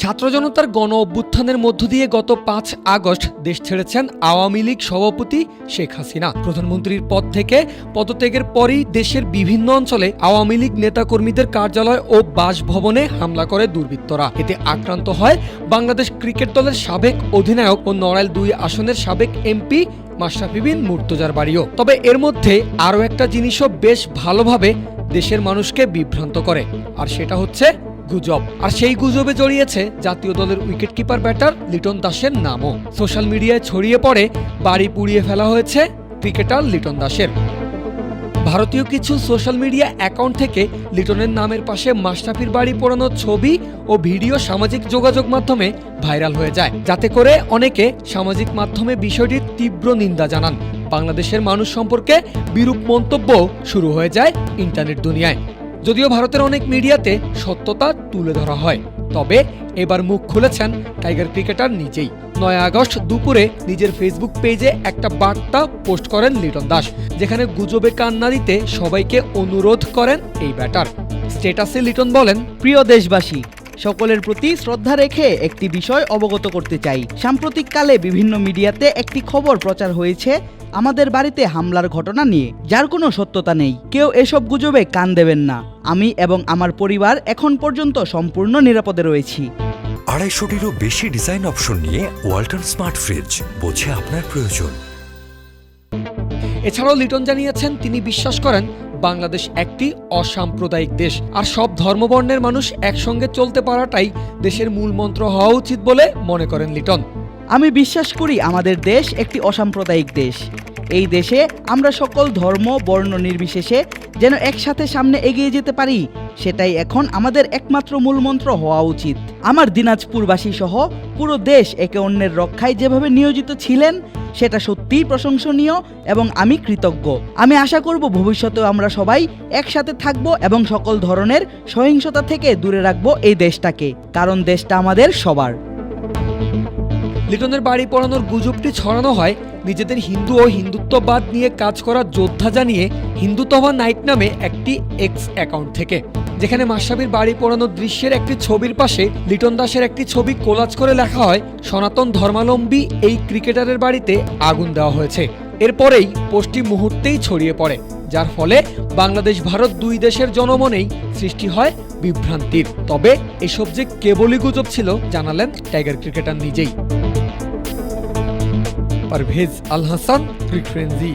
ছাত্র জনতার গণ অভ্যুত্থানের মধ্য দিয়ে গত পাঁচ আগস্ট দেশ ছেড়েছেন আওয়ামী লীগ সভাপতি শেখ হাসিনা। প্রধানমন্ত্রীর পদ থেকে পদত্যাগের পরই দেশের বিভিন্ন অঞ্চলে আওয়ামী লীগ নেতাকর্মীদের কার্যালয় ও বাসভবনে হামলা করে দুর্বৃত্তরা। এতে আক্রান্ত হয় বাংলাদেশ ক্রিকেট দলের সাবেক অধিনায়ক ও নড়াইল দুই আসনের সাবেক এমপি মাশরাফি বিন মুর্তজার বাড়িও। তবে এর মধ্যে আরও একটা জিনিসও বেশ ভালোভাবে দেশের মানুষকে বিভ্রান্ত করে। আর সেটা হচ্ছে গুজব। আর সেই গুজবে জড়িয়েছে জাতীয় দলের উইকেটকিপার ব্যাটার লিটন দাসের নামও। সোশ্যাল মিডিয়ায় ছড়িয়ে পড়ে, বাড়ি পুড়িয়ে ফেলা হয়েছে ক্রিকেটার লিটন দাসের। ভারতীয় কিছু সোশ্যাল মিডিয়া অ্যাকাউন্ট থেকে লিটনের নামের পাশে মাশরাফির বাড়ি পোড়ানোর ছবি ও ভিডিও সামাজিক যোগাযোগ মাধ্যমে ভাইরাল হয়ে যায়। যাতে করে অনেকে সামাজিক মাধ্যমে বিষয়টির তীব্র নিন্দা জানান। বাংলাদেশের মানুষ সম্পর্কে বিরূপ মন্তব্য শুরু হয়ে যায় ইন্টারনেট দুনিয়ায়। যদিও ভারতের অনেক মিডিয়াতে সত্যতা তুলে ধরা হয়, তবে এবার মুখ খুলেছেন টাইগার ক্রিকেটার নিজেই। নয় আগস্ট দুপুরে নিজের ফেসবুক পেজে একটা বার্তা পোস্ট করেন লিটন দাস, যেখানে গুজবে কান না দিতে সবাইকে অনুরোধ করেন এই ব্যাটার। স্টেটাসে লিটন বলেন, প্রিয় দেশবাসী, সকলের প্রতি শ্রদ্ধা রেখে একটি বিষয় অবগত করতে চাই। সাম্প্রতিককালে বিভিন্ন মিডিয়াতে একটি খবর প্রচার হয়েছে আমাদের বাড়িতে হামলার ঘটনা নিয়ে যার কোনো সত্যতা নেই। কেউ এসব গুজবে কান দেবেন না। আমি এবং আমার পরিবার এখন পর্যন্ত সম্পূর্ণ নিরাপদে রয়েছি। আড়াইশোটিরও বেশি ডিজাইন অপশন নিয়ে ওয়াল্টন স্মার্ট ফ্রিজ বোঝে আপনার প্রয়োজন। এছাড়াও লিটন জানিয়েছেন তিনি বিশ্বাস করেন বাংলাদেশ একটি অসাম্প্রদায়িক দেশ। আর সব ধর্মবর্ণের মানুষ একসঙ্গে চলতে পারাটাই দেশের মূল মন্ত্র হওয়া উচিত বলে মনে করেন লিটন। আমি বিশ্বাস করি আমাদের দেশ একটি অসাম্প্রদায়িক দেশ। এই দেশে আমরা সকল ধর্ম, বর্ণ নির্বিশেষে যেন একসাথে সামনে এগিয়ে যেতে পারি। সেটাই এখন আমাদের একমাত্র মূলমন্ত্র হওয়া উচিত। আমার দিনাজপুরবাসী সহ পুরো দেশ একে অন্যের রক্ষায় যেভাবে নিয়োজিত ছিলেন, সেটা সত্যিই প্রশংসনীয় এবং আমি কৃতজ্ঞ। আমি আশা করব ভবিষ্যতেও আমরা সবাই একসাথে থাকব এবং সকল ধরনের সহিংসতা থেকে দূরে রাখব এই দেশটাকে, কারণ দেশটা আমাদের সবার। লিটনের বাড়ি পড়ানোর গুজবটি ছড়ানো হয় নিজেদের হিন্দু ও হিন্দুত্ববাদ নিয়ে কাজ করা যোদ্ধা জানিয়ে হিন্দুতবা নাইট নামে একটি এক্স অ্যাকাউন্ট থেকে। যেখানে মাসাবির বাড়ি পোড়ানোর দৃশ্যের একটি ছবির পাশে লিটন দাসের একটি ছবি কোলাজ করে লেখা হয়, সনাতন ধর্মাবলম্বী এই ক্রিকেটারের বাড়িতে আগুন দেওয়া হয়েছে। এরপরেই পোস্টটি মুহূর্তেই ছড়িয়ে পড়ে, যার ফলে বাংলাদেশ, ভারত দুই দেশের জনমনেই সৃষ্টি হয় বিভ্রান্তির। তবে এসব যে কেবলই গুজব ছিল, জানালেন টাইগার ক্রিকেটার নিজেই। পারভেজ আল হাসান ফ্রিকোয়েন্সি